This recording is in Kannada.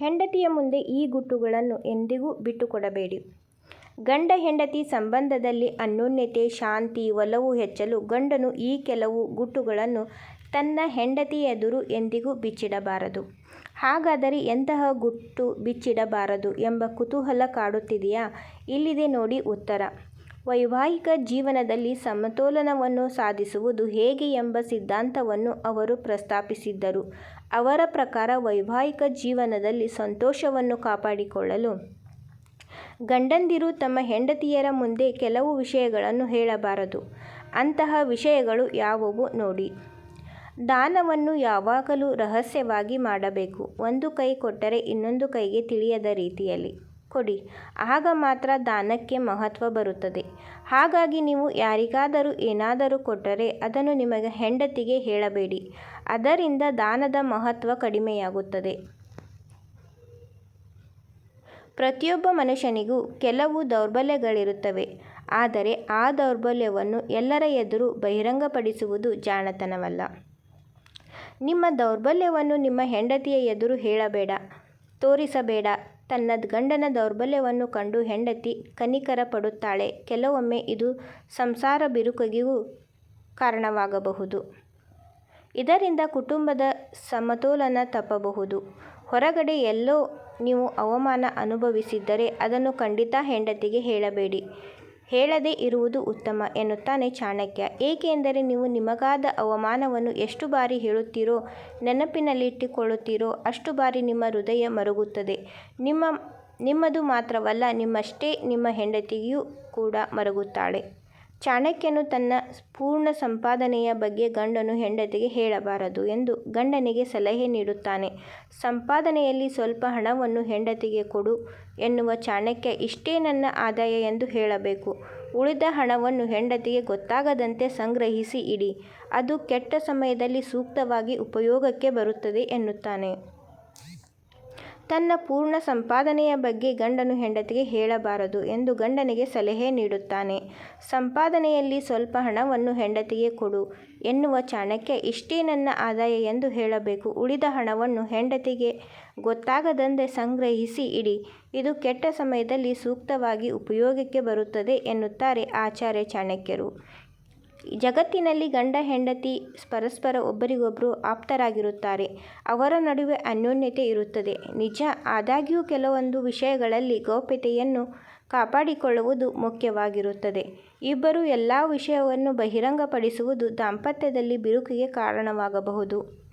ಹೆಂಡತಿಯ ಮುಂದೆ ಈ ಗುಟ್ಟುಗಳನ್ನು ಎಂದಿಗೂ ಬಿಟ್ಟುಕೊಡಬೇಡಿ. ಗಂಡ ಹೆಂಡತಿ ಸಂಬಂಧದಲ್ಲಿ ಅನ್ಯೋನ್ಯತೆ, ಶಾಂತಿ, ಒಲವು ಹೆಚ್ಚಲು ಗಂಡನು ಈ ಕೆಲವು ಗುಟ್ಟುಗಳನ್ನು ತನ್ನ ಹೆಂಡತಿಯೆದುರು ಎಂದಿಗೂ ಬಿಚ್ಚಿಡಬಾರದು. ಹಾಗಾದರೆ ಎಂತಹ ಗುಟ್ಟು ಬಿಚ್ಚಿಡಬಾರದು ಎಂಬ ಕುತೂಹಲ ಕಾಡುತ್ತಿದೆಯಾ? ಇಲ್ಲಿದೆ ನೋಡಿ ಉತ್ತರ. ವೈವಾಹಿಕ ಜೀವನದಲ್ಲಿ ಸಮತೋಲನವನ್ನು ಸಾಧಿಸುವುದು ಹೇಗೆ ಎಂಬ ಸಿದ್ಧಾಂತವನ್ನು ಅವರು ಪ್ರಸ್ತಾಪಿಸಿದ್ದರು. ಅವರ ಪ್ರಕಾರ ವೈವಾಹಿಕ ಜೀವನದಲ್ಲಿ ಸಂತೋಷವನ್ನು ಕಾಪಾಡಿಕೊಳ್ಳಲು ಗಂಡಂದಿರು ತಮ್ಮ ಹೆಂಡತಿಯರ ಮುಂದೆ ಕೆಲವು ವಿಷಯಗಳನ್ನು ಹೇಳಬಾರದು. ಅಂತಹ ವಿಷಯಗಳು ಯಾವುವು ನೋಡಿ. ದಾನವನ್ನು ಯಾವಾಗಲೂ ರಹಸ್ಯವಾಗಿ ಮಾಡಬೇಕು. ಒಂದು ಕೈ ಕೊಟ್ಟರೆ ಇನ್ನೊಂದು ಕೈಗೆ ತಿಳಿಯದ ರೀತಿಯಲ್ಲಿ ಕೊಡಿ. ಆಗ ಮಾತ್ರ ದಾನಕ್ಕೆ ಮಹತ್ವ ಬರುತ್ತದೆ. ಹಾಗಾಗಿ ನೀವು ಯಾರಿಗಾದರೂ ಏನಾದರೂ ಕೊಟ್ಟರೆ ಅದನ್ನು ನಿಮಗೆ ಹೆಂಡತಿಗೆ ಹೇಳಬೇಡಿ. ಅದರಿಂದ ದಾನದ ಮಹತ್ವ ಕಡಿಮೆಯಾಗುತ್ತದೆ. ಪ್ರತಿಯೊಬ್ಬ ಮನುಷ್ಯನಿಗೂ ಕೆಲವು ದೌರ್ಬಲ್ಯಗಳಿರುತ್ತವೆ. ಆದರೆ ಆ ದೌರ್ಬಲ್ಯವನ್ನು ಎಲ್ಲರ ಎದುರು ಬಹಿರಂಗಪಡಿಸುವುದು ಜಾಣತನವಲ್ಲ. ನಿಮ್ಮ ದೌರ್ಬಲ್ಯವನ್ನು ನಿಮ್ಮ ಹೆಂಡತಿಯ ಎದುರು ಹೇಳಬೇಡ, ತೋರಿಸಬೇಡ. ತನ್ನ ಗಂಡನ ದೌರ್ಬಲ್ಯವನ್ನು ಕಂಡು ಹೆಂಡತಿ ಕನಿಕರ ಪಡುತ್ತಾಳೆ. ಕೆಲವೊಮ್ಮೆ ಇದು ಸಂಸಾರ ಬಿರುಕಿಗೂ ಕಾರಣವಾಗಬಹುದು. ಇದರಿಂದ ಕುಟುಂಬದ ಸಮತೋಲನ ತಪ್ಪಬಹುದು. ಹೊರಗಡೆ ಎಲ್ಲೋ ನೀವು ಅವಮಾನ ಅನುಭವಿಸಿದ್ದರೆ ಅದನ್ನು ಖಂಡಿತ ಹೆಂಡತಿಗೆ ಹೇಳಬೇಡಿ. ಹೇಳದೇ ಇರುವುದು ಉತ್ತಮ ಎನ್ನುತ್ತಾನೆ ಚಾಣಕ್ಯ. ಏಕೆಂದರೆ ನೀವು ನಿಮಗಾದ ಅವಮಾನವನ್ನು ಎಷ್ಟು ಬಾರಿ ಹೇಳುತ್ತೀರೋ, ನೆನಪಿನಲ್ಲಿಟ್ಟುಕೊಳ್ಳುತ್ತೀರೋ ಅಷ್ಟು ಬಾರಿ ನಿಮ್ಮ ಹೃದಯ ಮರುಗುತ್ತದೆ. ನಿಮ್ಮದು ಮಾತ್ರವಲ್ಲ ನಿಮ್ಮಷ್ಟೇ ನಿಮ್ಮ ಹೆಂಡತಿಯೂ ಕೂಡ ಮರುಗುತ್ತಾಳೆ. ಚಾಣಕ್ಯನು ತನ್ನ ಪೂರ್ಣ ಸಂಪಾದನೆಯ ಬಗ್ಗೆ ಗಂಡನು ಹೆಂಡತಿಗೆ ಹೇಳಬಾರದು ಎಂದು ಗಂಡನಿಗೆ ಸಲಹೆ ನೀಡುತ್ತಾನೆ. ಸಂಪಾದನೆಯಲ್ಲಿ ಸ್ವಲ್ಪ ಹಣವನ್ನು ಹೆಂಡತಿಗೆ ಕೊಡು ಎನ್ನುವ ಚಾಣಕ್ಯ, ಇಷ್ಟೇ ನನ್ನ ಆದಾಯ ಎಂದು ಹೇಳಬೇಕು. ಉಳಿದ ಹಣವನ್ನು ಹೆಂಡತಿಗೆ ಗೊತ್ತಾಗದಂತೆ ಸಂಗ್ರಹಿಸಿ ಇಡಿ. ಅದು ಕೆಟ್ಟ ಸಮಯದಲ್ಲಿ ಸೂಕ್ತವಾಗಿ ಉಪಯೋಗಕ್ಕೆ ಬರುತ್ತದೆ ಎನ್ನುತ್ತಾನೆ. ತನ್ನ ಪೂರ್ಣ ಸಂಪಾದನೆಯ ಬಗ್ಗೆ ಗಂಡನು ಹೆಂಡತಿಗೆ ಹೇಳಬಾರದು ಎಂದು ಗಂಡನಿಗೆ ಸಲಹೆ ನೀಡುತ್ತಾನೆ. ಸಂಪಾದನೆಯಲ್ಲಿ ಸ್ವಲ್ಪ ಹಣವನ್ನು ಹೆಂಡತಿಗೆ ಕೊಡು ಎನ್ನುವ ಚಾಣಕ್ಯ, ಇಷ್ಟೇ ನನ್ನ ಆದಾಯ ಎಂದು ಹೇಳಬೇಕು. ಉಳಿದ ಹಣವನ್ನು ಹೆಂಡತಿಗೆ ಗೊತ್ತಾಗದಂತೆ ಸಂಗ್ರಹಿಸಿ ಇಡಿ. ಇದು ಕೆಟ್ಟ ಸಮಯದಲ್ಲಿ ಸೂಕ್ತವಾಗಿ ಉಪಯೋಗಕ್ಕೆ ಬರುತ್ತದೆ ಎನ್ನುತ್ತಾರೆ ಆಚಾರ್ಯ ಚಾಣಕ್ಯರು. ಜಗತ್ತಿನಲ್ಲಿ ಗಂಡ, ಹೆಂಡತಿ, ಪರಸ್ಪರ ಒಬ್ಬರಿಗೊಬ್ಬರು ಆಪ್ತರಾಗಿರುತ್ತಾರೆ. ಅವರ ನಡುವೆ ಅನ್ಯೋನ್ಯತೆ ಇರುತ್ತದೆ ನಿಜ. ಆದಾಗ್ಯೂ ಕೆಲವೊಂದು ವಿಷಯಗಳಲ್ಲಿ ಗೌಪ್ಯತೆಯನ್ನು ಕಾಪಾಡಿಕೊಳ್ಳುವುದು ಮುಖ್ಯವಾಗಿರುತ್ತದೆ. ಇಬ್ಬರು ಎಲ್ಲ ವಿಷಯವನ್ನು ಬಹಿರಂಗಪಡಿಸುವುದು ದಾಂಪತ್ಯದಲ್ಲಿ ಬಿರುಕಿಗೆ ಕಾರಣವಾಗಬಹುದು.